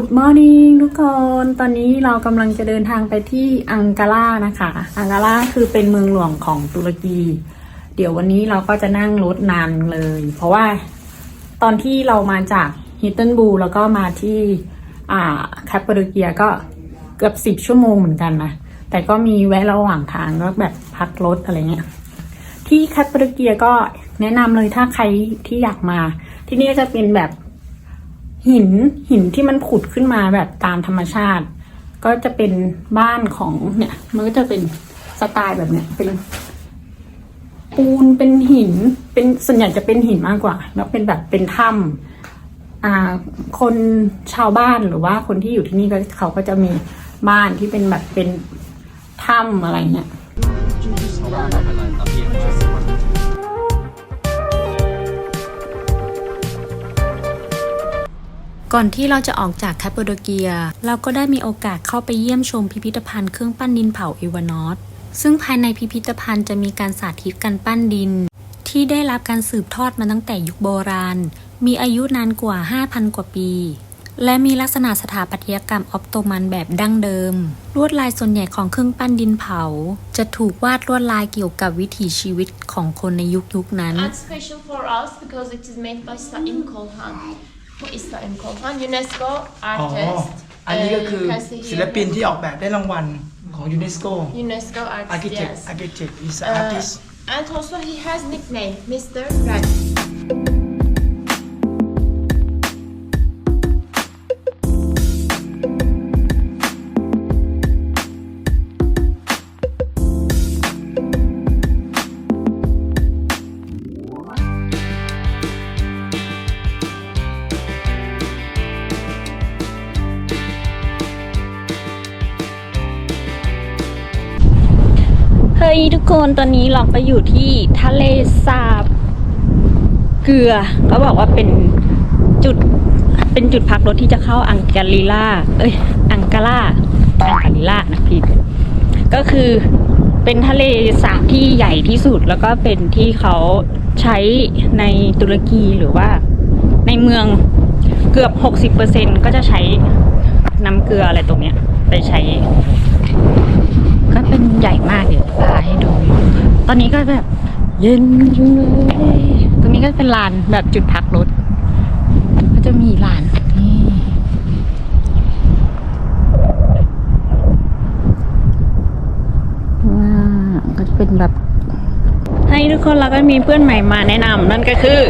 Good morning ทุกคน ตอนนี้เรากำลังจะเดินทางไปที่อังการานะคะ อังการาคือเป็นเมืองหลวงของตุรกี เดี๋ยววันนี้เราก็จะนั่งรถนานเลย เพราะว่าตอนที่เรามาจากฮิตเทนบูแล้วก็มาที่อ่าแคปเปอร์เกียก็เกือบสิบชั่วโมงเหมือนกันนะ แต่ก็มีแวะระหว่างทางก็แบบพักรถอะไรเงี้ย ที่แคปเปอร์เกียก็แนะนำเลยถ้าใครที่อยากมา ที่นี่ก็จะเป็นแบบ หินหินที่มันผุดขึ้นมาแบบตามธรรมชาติ ก็จะเป็นบ้านของเนี่ย มันก็จะเป็นสไตล์แบบเนี้ยเป็นปูนเป็นหิน เป็นส่วนใหญ่จะเป็นหินมากกว่า แล้วเป็นแบบเป็นถ้ำอ่า คนชาวบ้านหรือว่าคนที่อยู่ที่นี่ก็เขาก็จะมีบ้านที่เป็นแบบเป็นถ้ำอะไรเงี้ย ก่อนที่เราจะออกจากแคปปโดเกีย เราก็ได้มีโอกาสเข้าไปเยี่ยมชมพิพิธภัณฑ์เครื่องปั้นดินเผาอีวานอสซึ่งภายในพิพิธภัณฑ์จะมีการสาธิตการปั้นดิน ที่ได้รับการสืบทอดมาตั้งแต่ยุคโบราณ มีอายุนานกว่า 5,000 กว่าปี และมีลักษณะสถาปัตยกรรมออปโตมันแบบดั้งเดิม ลวดลายส่วนใหญ่ของเครื่องปั้นดินเผา จะถูกวาดลวดลายเกี่ยวกับวิถีชีวิตของคนในยุคยุคนั้น And special for us because it is made by Saim Kolhan. Who is Saim Kolhan? UNESCO อ๋อ artist. อันนี้ก็คือ Uh, you can see ศิล here. ปินที่ออกแบบได้รางวัลของยูเนสโก UNESCO artist. architect yes. architect is Uh, artist and also he has nickname Mr. Red. ยทุกคนตอนนี้เราก็อยู่ที่ทะเลสาบ เกลือก็บอกว่าเป็นจุดเป็นจุดพักรถที่จะเข้าอังการีล่า เอ้ย อังการาอังการีล่านะพี่ก็คือเป็นทะเลสาบที่ใหญ่ที่สุดแล้วก็เป็นที่เขาใช้ในตุรกีหรือว่าในเมืองเกือบ 60%ก็จะใช้น้ำเกลืออะไรตรงเนี้ย ไปใช้ เป็นใหญ่มากเดี๋ยวพาให้ดู ตอนนี้ก็แบบเย็นจังเลยตรงนี้ก็เป็นลานแบบจุดพักรถ ก็จะมีลานนี่ว้าวก็จะเป็นแบบ ให้ทุกคนเราก็มีเพื่อนใหม่มาแนะนำนั่นก็คือ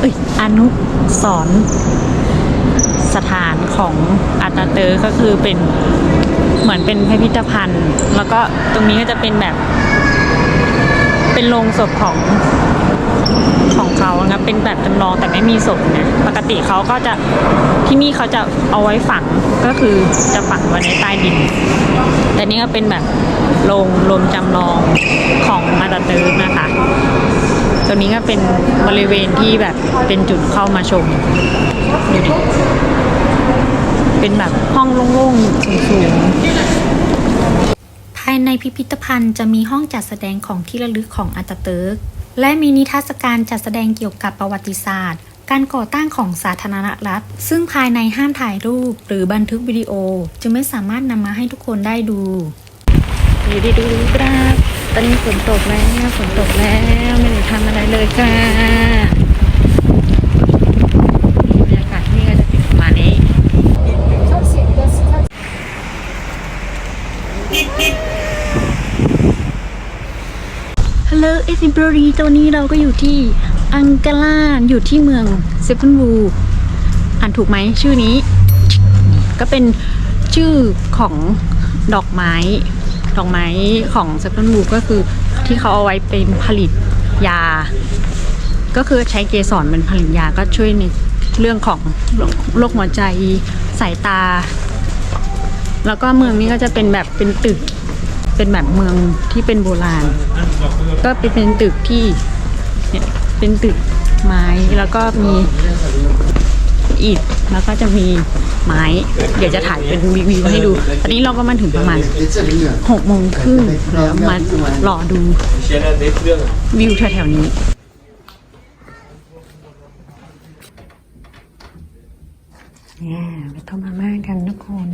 เอ้ยอนุสรณ์สถานของอาตาเตอร์ก็คือเป็นเหมือนเป็นพิพิธภัณฑ์ แล้วก็ตรงนี้ก็จะเป็นแบบ เป็นโรงศพของของเขานะครับเป็นแบบจำลองแต่ไม่มีศพนะปกติเขาก็จะที่นี่เขาจะเอาไว้ฝังก็คือจะฝังไว้ในใต้ดิน แต่นี่ก็เป็นแบบโรงรวมจำลองของมาตาเติร์นะคะ ตรงนี้ก็เป็นบริเวณที่แบบเป็นจุดเข้ามาชมดูดิเป็นแบบห้องโล่งๆสูงๆ ภายในพิพิธภัณฑ์จะมีห้องจัดแสดงของที่ระลึกของอาตาเติร์ก และมีนิทรรศการจัดแสดงเกี่ยวกับประวัติศาสตร์ การก่อตั้งของสาธารณรัฐ ซึ่งภายในห้ามถ่ายรูปหรือบันทึกวิดีโอ จึงไม่สามารถนำมาให้ทุกคนได้ดูอยู่ดีดูครับ ตอนนี้ฝนตกแล้วฝนตกแล้วไม่ได้ทำอะไรเลยค่ะบรรยากาศที่นี่ก็จะเป็นประมาณนี้ฮัลโหลเอซิบรีตัวนี้เราก็อยู่ที่อังการาอยู่ที่เมืองเซฟันบูอ่านถูกไหมชื่อนี้ ก็เป็นชื่อของดอกไม้ ดอกไม้ของเซฟันบูก็คือที่เขาเอาไว้เป็นผลิตยา ก็คือใช้เกสรเป็นผลิตยาก็ช่วยในเรื่องของโรคโรคหัวใจสายตา แล้วก็เมืองนี้ก็จะเป็นแบบเป็นตึกเป็นแบบเมืองที่เป็นโบราณ ก็เป็นเป็นตึกที่เนี่ยเป็นตึกไม้แล้วก็มีอิฐแล้วก็จะมี ไม้ เดี๋ยวจะถ่ายเป็นวิวให้ดู ตอนนี้เราก็มาถึงประมาณหกโมงครึ่งแล้วมารอดูวิวแถวๆนี้เนี่ยไปต้มมาม่ากันทุกคน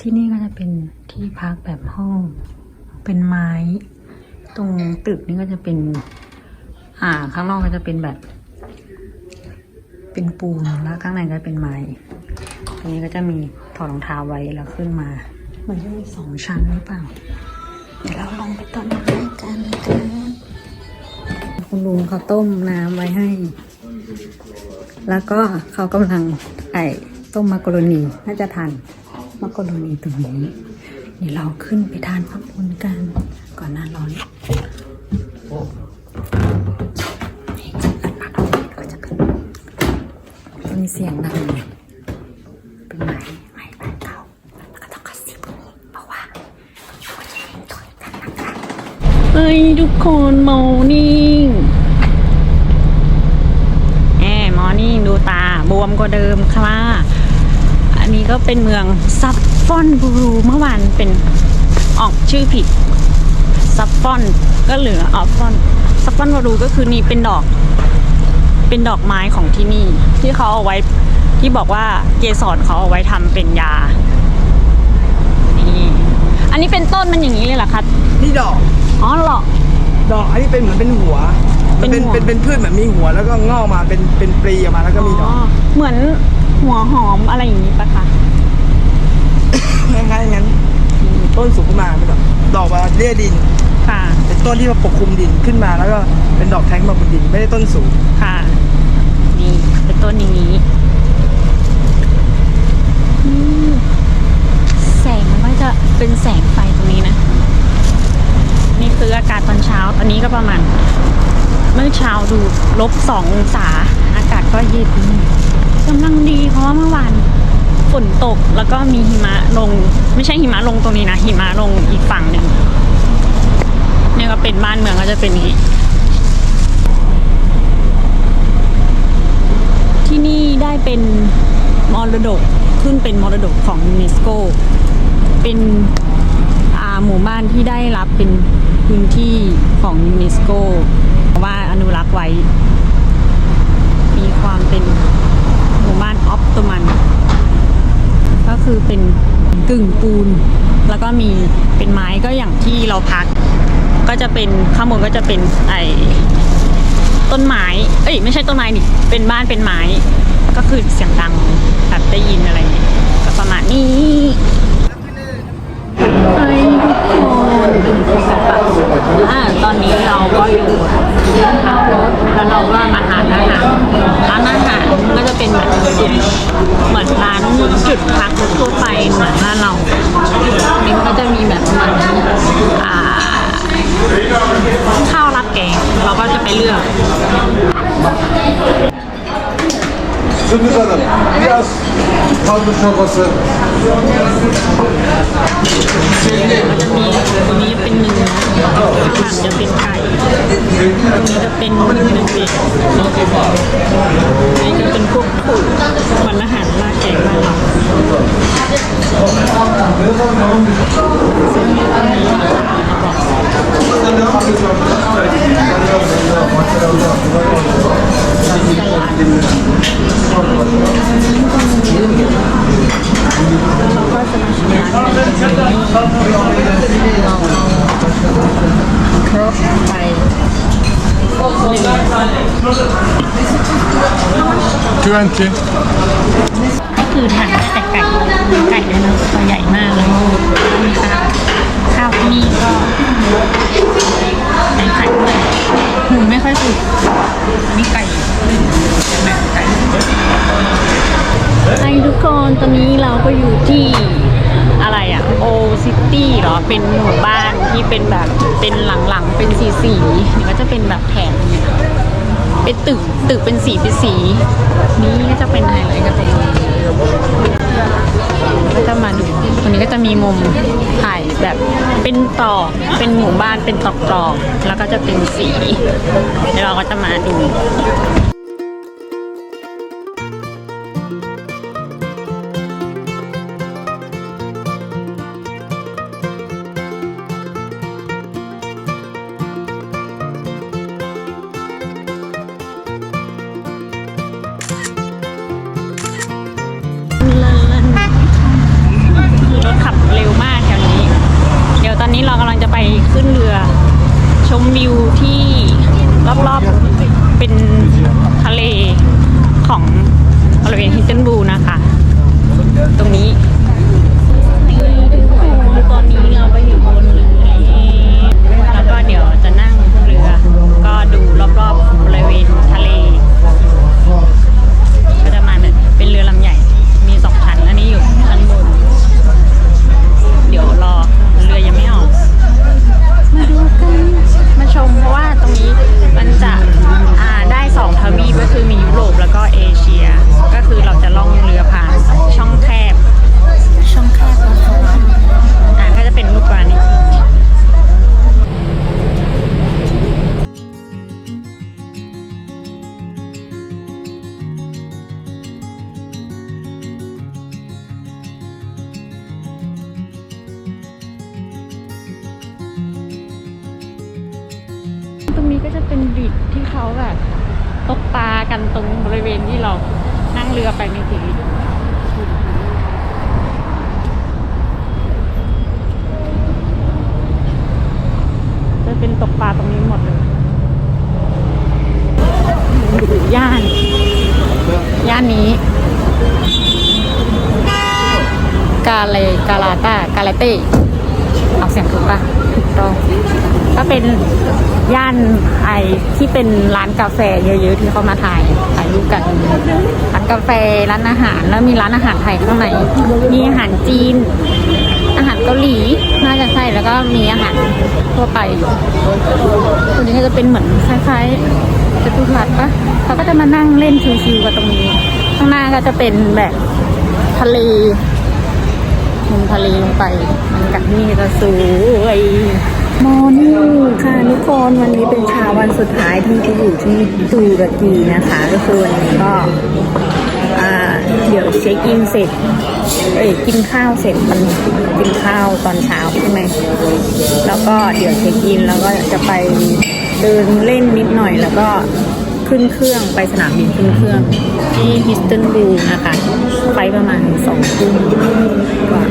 ที่นี่ก็จะเป็นที่พักแบบห้อง เป็นไม้ ตรงตึกนี่ก็จะเป็น อ่า ข้างนอกก็จะเป็นแบบ เป็นปูนแล้วข้างในก็เป็นไม้ ตรงนี้ก็จะมีถอดรองเท้าไว้แล้วขึ้นมา มันจะมีสองชั้นหรือเปล่า เดี๋ยวเราลองไปต้มมาม่ากันนะคะคุณลุงเขาต้มน้ำไว้ให้ แล้วก็เขากำลังไอ้ต้มมักกะโรนีน่าจะทานมักกะโรนีตรงนี้ เดี๋ยวเราขึ้นไปทานข้างบนกัน ก่อนหน้าร้อนนี่ขึ้นมาตรงนี้ก็จะเป็นมีเสียงดังเป็นไม้ไม้บ้านเก่าแล้วก็ต้องกระซิบเพราะว่ามันจะเป็นตัวกันนะคะ เฮ้ยทุกคนมอร์นิ่งแอมอร์นี่งดูตาบวมกว่าเดิมค่ะ อันนี้ก็เป็นเมืองซัฟฟอนบูรูเมื่อวานเป็นออกชื่อผิดซัฟฟอนก็เหลือออฟฟอนซัฟฟอนบูรูก็คือนี่เป็นดอก เป็นดอกไม้ของที่นี่ ที่เขาเอาไว้ที่บอกว่าเกสรเขาเอาไว้ทำเป็นยา นี่ อันนี้เป็นต้นมันอย่างนี้เลยเหรอคะนี่ดอก อ๋อเหรอ ดอกอันนี้เป็นเหมือนเป็นหัวมันเป็นเป็นหัว เป็นเป็นพืชแบบมีหัวแล้วก็งอกมาเป็นเป็นปลีออกมาแล้วก็มีดอกเหมือนหัวหอมอะไรอย่างนี้ปะคะ คล้ายๆอย่างนั้นต้นสูงขึ้นมาเป็นดอกดอกมาเลี่ยดิน ค่ะ เป็นต้นที่มาปกคลุมดินขึ้นมาแล้วก็เป็นดอกแท้งมาบนดินไม่ได้ต้นสูงค่ะ นี่เป็นต้นอย่างนี้อืมแสงมันก็จะเป็นแสงไฟตรงนี้นะ นี่คืออากาศตอนเช้า ตอนนี้ก็ประมาณ เมื่อเช้าดูลบสององศา อากาศก็เย็นกำลังดีเพราะว่าเมื่อวานฝนตกแล้วก็มีหิมะลง ไม่ใช่หิมะลงตรงนี้นะ หิมะลงอีกฝั่งหนึ่งเนี่ยก็เป็นบ้านเมืองก็จะเป็นอย่างนี้ที่นี่ได้เป็นมรดกขึ้นเป็นมรดกของยูเนสโก เป็น หมู่บ้านที่ได้รับเป็นพื้นที่ของยูเนสโกว่าอนุรักษ์ไว้ มีความเป็นหมู่บ้านออฟตมัน ก็คือเป็นกึ่งปูน แล้วก็มีเป็นไม้ก็อย่างที่เราพัก ก็จะเป็นข้างบนก็จะเป็นไอต้นไม้ เอ้ยไม่ใช่ต้นไม้ดิเป็นบ้านเป็นไม้ ก็คือเสียงดังแบบได้ยินอะไรก็ประมาณนี้ อ่าตอนนี้เราก็อยู่ทางรถแล้วเราก็มาทานอาหารร้านอาหารก็จะเป็นแบบเหมือนร้านจุดพักทั่วไปเหมือนบ้านเราอันนี้ก็จะมีแบบเหมือนอ่าข้าวราดแกงเราก็จะไปเลือก Sürpriz Hanım, biraz kaldır çorbası. ก็จะมีตัวนี้เป็นเนื้อข้างหลังจะเป็นไก่ตรงนี้จะเป็นเนื้อเป็ดนี่ก็เป็นพวกผูเหมือนอาหารราดแกงบ้านเราเราก็จะมาชิมร้าน ครบไป Twenty. ก็คือทานได้แต่ไก่ไก่เนี่ยนะตัวใหญ่มากเลยมีข้าวข้าวที่นี่ก็ใส่ไข่ด้วยหมูไม่ค่อยสุกอันนี้ไก่แบบไก่ ไอ้ทุกคนตอนนี้เราก็อยู่ที่ ซิตี้เหรอ เป็นหมู่บ้านที่เป็นแบบเป็นหลังๆ เป็นสีสีๆนี่ก็จะเป็นแบบแถบเนี่ยเป็นตึกตึกเป็นสีเป็นสี นี้ก็จะเป็นไฮไลท์กันตรงนี้ก็จะมาดูตรงนี้ก็จะมีมุมถ่ายแบบเป็นตอกเป็นหมู่บ้านเป็นตอกตอกๆแล้วก็จะเป็นสีเดี๋ยวเราก็จะมาดู อนนี้เรากำลังจะไปขึ้นเรือ ชมวิวที่รอบๆเป็นทะเลของบริเวณฮิตเทนบูนะคะ ตรงนี้ตอนนี้เราไปอยู่บนเรือแล้วก็เดี๋ยวจะนั่งเรือ ก็ดูรอบๆบริเวณทะเล ทวีปก็คือมียุโรปแล้วก็เอเชีย ก็คือเราจะล่องเรือผ่าน เต้ออกเสียงถูกปะถูกต้องก็เป็นย่านไอที่เป็นร้านกาแฟเยอะๆที่เขามาถ่ายถ่ายรูปกันร้านกาแฟร้านอาหารแล้วมีร้านอาหารไทยข้างในมีอาหารจีน อาหารเกาหลีน่าจะใช่แล้วก็มีอาหารทั่วไปตรงนี้ก็จะเป็นเหมือนคล้ายๆจตุรัสปะเขาก็จะมานั่งเล่นชิวๆกันตรงนี้ ข้างหน้าก็จะเป็นแบบทะเล มุมทะเลลงไปมันกับนี่จะสวยมอนิ่งค่ะทุกคนวันนี้เป็นเช้าวันสุดท้ายที่จะอยู่ที่ตุรกีนะคะ ก็คือวันนี้ก็เดี๋ยวเช็คอินเสร็จ เอ้ยกินข้าวเสร็จมันกินข้าวตอนเช้าใช่ไหมแล้วก็เดี๋ยวเช็คอินแล้วก็จะไปเดินเล่นนิดหน่อยแล้วก็ขึ้นเครื่องไปสนามบินขึ้นเครื่องที่ฮิสตันบูลนะคะ ไปประมาณสองทุ่มกว่า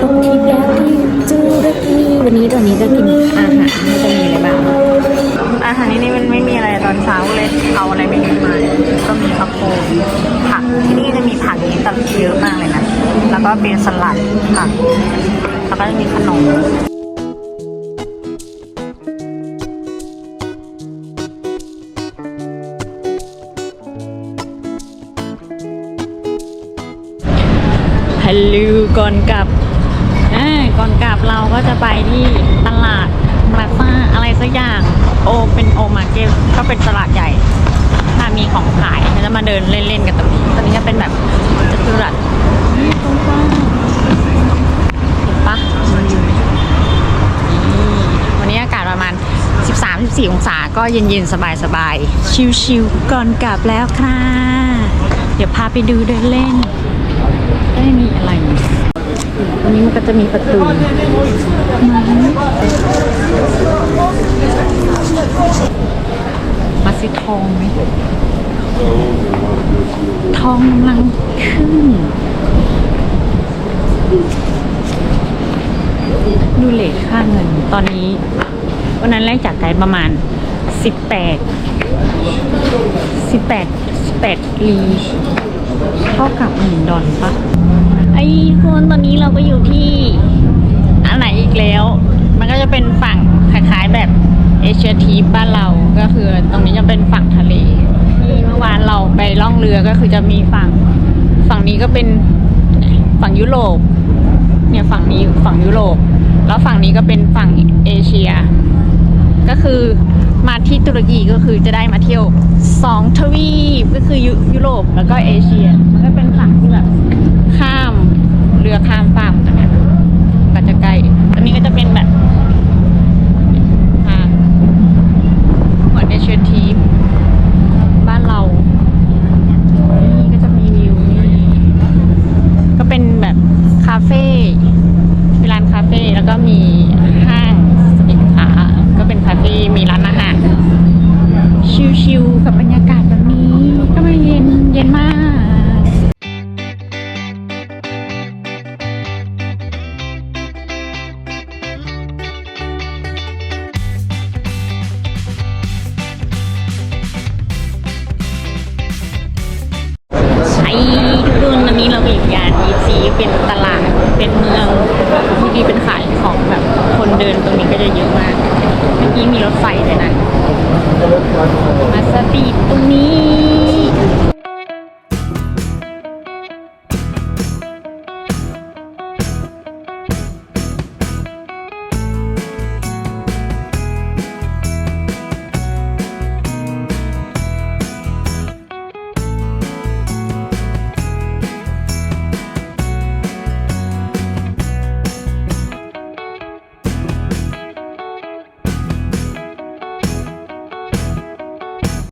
จบทริปแล้วที่จูรกีวันนี้ตอนนี้จะกินอาหารมันจะมีอะไรบ้างอาหารที่นี่มันไม่มีอะไรตอนเช้าเลยเอาอะไรไม่มีมาก็มีข้าวโพดผักที่นี่จะมีผักนี้แต่เยอะมากเลยนะแล้วก็เป็นสลัดผักแล้วก็จะมีขนม ก่อนกลับเราก็จะไปที่ตลาดพลาซ่าอะไรสักอย่างโอเป็นโอมาเก็ตก็เป็นตลาดใหญ่ถ้ามีของขายก็จะมาเดินเล่นๆกันตรงนี้ตอนนี้ก็เป็นแบบจัตุรัสนี่ตรงกว้างเห็นปะวันนี้อากาศประมาณ 13-14 องศาก็เย็นๆ สบายๆ ชิลๆก่อนกลับแล้วค่ะ เดี๋ยวพาไปดูเดินเล่น ได้มีอะไร ตรงนี้มันก็จะมีประตูมาซื้อทองไหม ทองกำลังขึ้น ดูเลทค่าเงินตอนนี้ วันนั้นแรกจากไกด์ประมาณ 18 18 18ลีเท่ากับหนึ่งดอลปะ ไอ้คนตอนนี้เราก็อยู่ที่อันไหนอีกแล้ว มันก็จะเป็นฝั่งคล้ายๆแบบเอเชียทีบ้านเราก็คือตรงนี้จะเป็นฝั่งทะเลที่เมื่อวานเราไปล่องเรือก็คือจะมีฝั่งฝั่งนี้ก็เป็นฝั่งยุโรปเนี่ยฝั่งนี้ฝั่งยุโรป แล้วฝั่งนี้ก็เป็นฝั่งเอเชีย ก็คือมาที่ตุรกีก็คือจะได้มาเที่ยวสองทวีปก็คือยุโรปแล้วก็เอเชียมันก็เป็นฝั่งที่แบบข้าม เรือข้ามฟากตรงนี้ก็จะใกล้อันนี้ก็จะเป็นแบบทาเหมืเนเชียทีฟบ้านเรานี่ก็จะมีวิวนี่ก็เป็นแบบคาเฟ่เป็นร้านคาเฟ่แล้วก็มี สตรีทตรงนี้